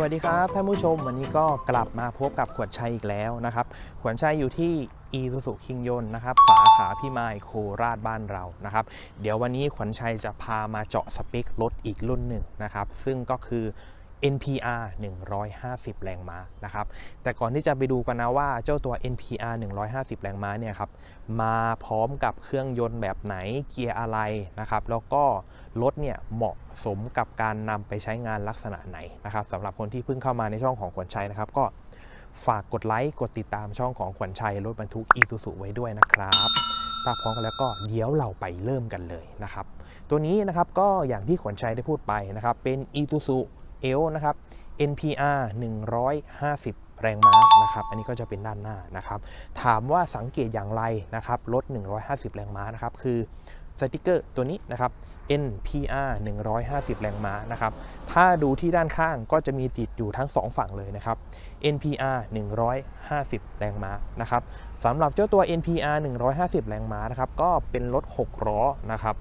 วัสดีครับท่านผู้ชมวันนี้ก็กลับมาพบกับขวดชัยอีกแล้วนะครับขวดชัยอยู่ที่อีซูซูคิงยนนะครับสาขาพี่มายโคราชบ้านเรานะครับ เดี๋ยววันนี้ขวัญชัยจะพามาเจาะสเปครถอีกรุ่นหนึ่งนะครับ ซึ่งก็คือ NPR 150 แรงม้านะครับ แต่ก่อนที่จะไปดูกันนะว่าเจ้าตัว NPR 150 แรงม้าเนี่ยครับ มาพร้อมกับเครื่องยนต์แบบไหน เกียร์อะไรนะครับ แล้วก็รถเนี่ยเหมาะสมกับการนำไปใช้งานลักษณะไหนนะครับสำหรับคนที่เพิ่งเข้ามาในช่องของขวัญชัยนะครับ ก็ฝากกดไลค์ กดติดตามช่องของขวัญชัยรถบรรทุกอีซูซูไว้ด้วยนะครับถ้าพร้อมกันแล้วก็เดี๋ยวเราไปเริ่มกันเลยนะครับ ตัวนี้นะครับก็อย่างที่ขวัญชัยได้พูดไปนะครับ เป็นอีซูซู อลนะครับ NPR 150 แรงม้านะครับ อันนี้ก็จะเป็นด้านหน้านะครับ ถามว่าสังเกตอย่างไรนะครับ รถ 150 แรงม้านะครับ คือ สติกเกอร์ตัวนี้นะครับ NPR 150 แรงม้านะครับ ถ้าดูที่ด้านข้างก็จะมีติดอยู่ทั้ง 2 ฝั่งเลยนะครับ NPR 150 แรงม้านะครับสำหรับเจ้าตัว NPR 150 แรงม้านะครับ ก็เป็นรถ 6 ล้อนะครับ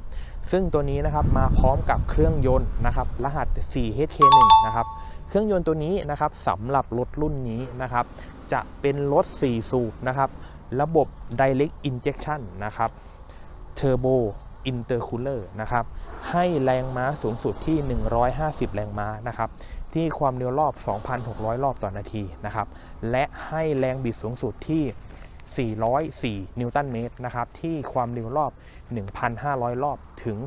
ซึ่งตัวนี้นะครับมาพร้อมกับเครื่องยนต์นะครับรหัส 4HK1 นะครับเครื่องยนต์ตัวนี้นะครับสำหรับรถรุ่นนี้นะครับ จะเป็นรถ 4 สูบนะครับ ระบบ Direct Injection นะครับ Turbo Intercooler นะครับให้แรงม้าสูงสุดที่ 150 แรงม้านะครับที่ความเร็วรอบ 2,600 รอบต่อนาทีนะครับและให้แรงบิดสูงสุดที่ 404 นิวตันเมตรนะครับที่ความเร็วรอบ 1,500 รอบถึง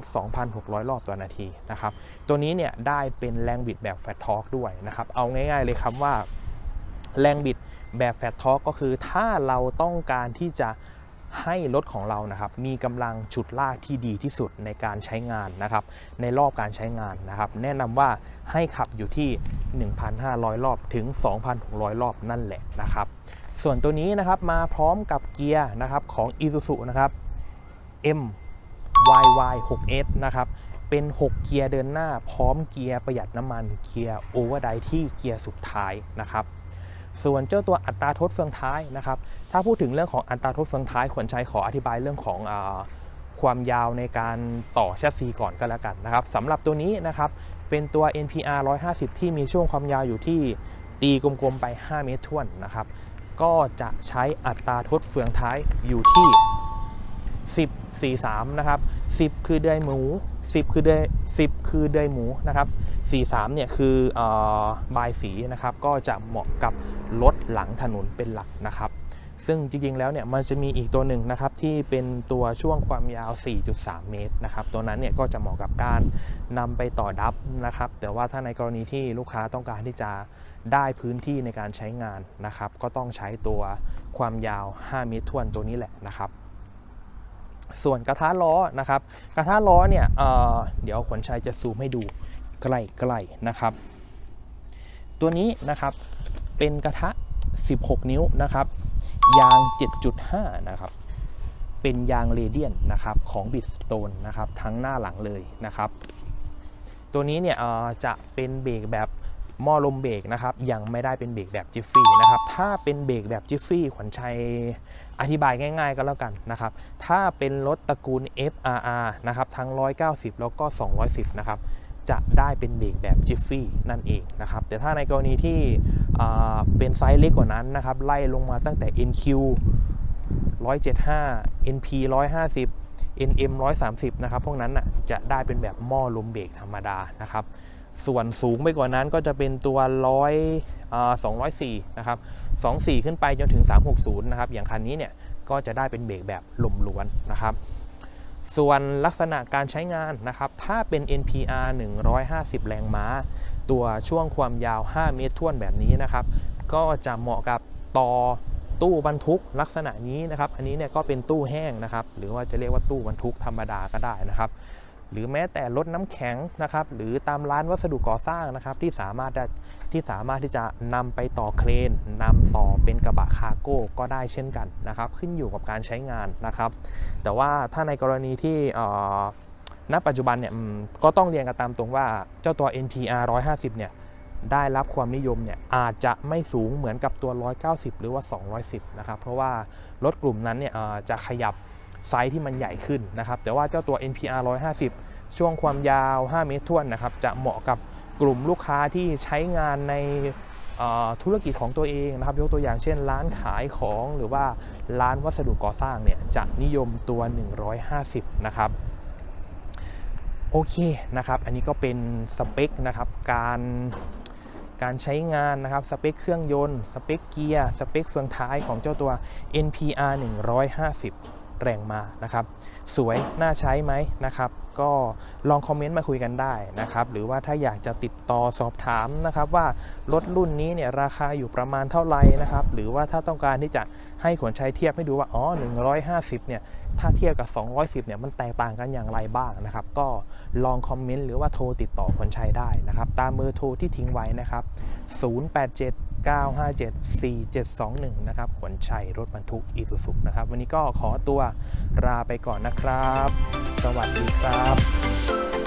2,600 รอบต่อนาทีนะครับตัวนี้เนี่ยได้เป็นแรงบิดแบบแฟตทอร์กด้วยนะครับเอาง่ายๆเลยครับว่าแรงบิดแบบแฟตทอร์กก็คือถ้าเราต้องการที่จะ ให้รถของเรานะครับมีกำลังฉุดลากที่ดีที่สุดในการใช้งานนะครับในรอบการใช้งานนะครับแนะนำว่าให้ขับอยู่ที่ 1,500 รอบถึง 2,600 รอบนั่นแหละนะครับส่วนตัวนี้นะครับมาพร้อมกับเกียร์นะครับของ Isuzu นะครับ M YY 6S นะครับเป็น 6 เกียร์เดินหน้าพร้อมเกียร์ประหยัดน้ำมันเกียร์โอเวอร์ไดที่เกียร์สุดท้ายนะครับ ส่วนเจ้าตัวอัตราทดเฟืองท้ายนะครับ ถ้าพูดถึงเรื่องของอัตราทดเฟืองท้ายขวัญชัยขออธิบายเรื่องของอความยาวในการต่อแชสซีก่อนก็แล้วกันนะครับสำหรับตัวนี้นะครับเป็นตัว NPR 150 ที่มีช่วงความยาวอยู่ที่ตีกลมๆไป 5 เมตรท่วนนะครับ ก็จะใช้อัตราทดเฟืองท้ายอยู่ที่ 10 43 นะครับ 10 คือเดือยหมู 10คือเดือย10คือเดือยหมูนะครับ43เนี่ยคืออบายสีนะครับก็จะเหมาะกับรถหลังถนนเป็นหลักนะครับซึ่งจริงๆ แล้วเนี่ยมันจะมีอีกตัวหนึ่งนะครับที่เป็นตัวช่วงความยาว 4.3 เมตรนะครับตัวนั้นเนี่ยก็จะเหมาะกับการนำไปต่อดับนะครับแต่ว่าถ้าในกรณีที่ลูกค้าต้องการที่จะได้พื้นที่ในการใช้งานนะครับก็ต้องใช้ตัวความยาว 5 เมตรทวนตัวนี้แหละนะครับ ส่วนกระทะล้อนะครับ กระทะล้อเนี่ยเเดี๋ยวขวัญชัยจะซูมให้ดูใกล้ๆนะครับ ตัวนี้นะครับเป็นกระทะ 16 นิ้วนะครับ ยาง 7.5 นะครับ เป็นยางเรเดียนนะครับของบิดสโตนนะครับทั้งหน้าหลังเลยนะครับ ตัวนี้เนี่ยจะเป็นเบรกแบบ หม้อลมเบรกนะครับยังไม่ได้เป็นเบรกแบบจิฟฟี่นะครับถ้าเป็นเบรกแบบจิฟฟี่ขวัญชัยอธิบายง่าย ๆ ก็แล้วกันนะครับถ้าเป็นรถตระกูล FRR นะครับทั้ง 190 แล้วก็ 210 นะครับจะได้เป็นเบรกแบบจิฟฟี่นั่นเองนะครับแต่ถ้าในกรณีที่เป็นไซส์เล็กกว่านั้นนะครับไล่ลงมาตั้งแต่ NQ 175 NP 150 NM 130 นะครับพวกนั้นน่ะจะได้เป็นแบบหม้อลมเบรกธรรมดานะครับ ส่วนสูงไปกว่านั้นก็จะเป็นตัวร้อยสองร้อยสี่นะครับสองสี่ขึ้นไปจนถึง 360 นะครับ อย่างคันนี้เนี่ยก็จะได้เป็นเบรกแบบลมล้วนนะครับ ส่วนลักษณะการใช้งานนะครับ ถ้าเป็น NPR 150 แรงม้า ตัวช่วงความยาว 5 เมตรท่วนแบบนี้นะครับ ก็จะเหมาะกับต่อตู้บรรทุกลักษณะนี้นะครับ อันนี้เนี่ยก็เป็นตู้แห้งนะครับ หรือว่าจะเรียกว่าตู้บรรทุกธรรมดาก็ได้นะครับ หรือแม้แต่รถน้ำแข็งนะครับ หรือตามร้านวัสดุก่อสร้างนะครับ ที่สามารถที่สามารถที่จะนำไปต่อเครนนำต่อเป็นกระบะคาร์โก้ก็ได้เช่นกันนะครับ ขึ้นอยู่กับการใช้งานนะครับ แต่ว่าถ้าในกรณีที่ณปัจจุบันเนี่ยก็ต้องเรียนกันตามตรงว่าเจ้าตัว NPR 150 เนี่ยได้รับความนิยมเนี่ยอาจจะไม่สูงเหมือนกับตัว 190 หรือว่า 210 นะครับ เพราะว่ารถกลุ่มนั้นเนี่ยจะขยับ ไซส์ที่มันใหญ่ขึ้นนะครับแต่ว่าเจ้าตัว NPR 150 ช่วงความยาว 5 เมตรท่วนนะครับจะเหมาะกับกลุ่มลูกค้าที่ใช้งานในธุรกิจของตัวเองนะครับยกตัวอย่างเช่น ร้านขายของหรือว่าร้านวัสดุก่อสร้างเนี่ยจะนิยมตัว 150 นะครับโอเคนะครับอันนี้ก็เป็นสเปคนะครับการการใช้งานนะครับสเปคเครื่องยนต์ สเปคเกียร์ สเปคเฟืองท้ายของเจ้าตัว NPR 150 แรงมานะครับ สวยน่าใช้ไหมนะครับ ก็ลองคอมเมนต์มาคุยกันได้นะครับ หรือว่าถ้าอยากจะติดต่อสอบถามนะครับว่ารถรุ่นนี้เนี่ยราคาอยู่ประมาณเท่าไหร่นะครับ หรือว่าถ้าต้องการที่จะให้ขนชัยเทียบให้ดูว่าอ๋อ150เนี่ยถ้าเทียบกับ 210เนี่ยมันแตกต่างกันอย่างไรบ้างนะครับ ก็ลองคอมเมนต์หรือว่าโทรติดต่อขนชัยได้นะครับ ตามเบอร์โทรที่ทิ้งไว้นะครับ 087 957 4721 นะครับขนชัยรถบรรทุกอีซูซุนะครับ วันนี้ก็ขอตัวลาไปก่อนนะครับ สวัสดีครับ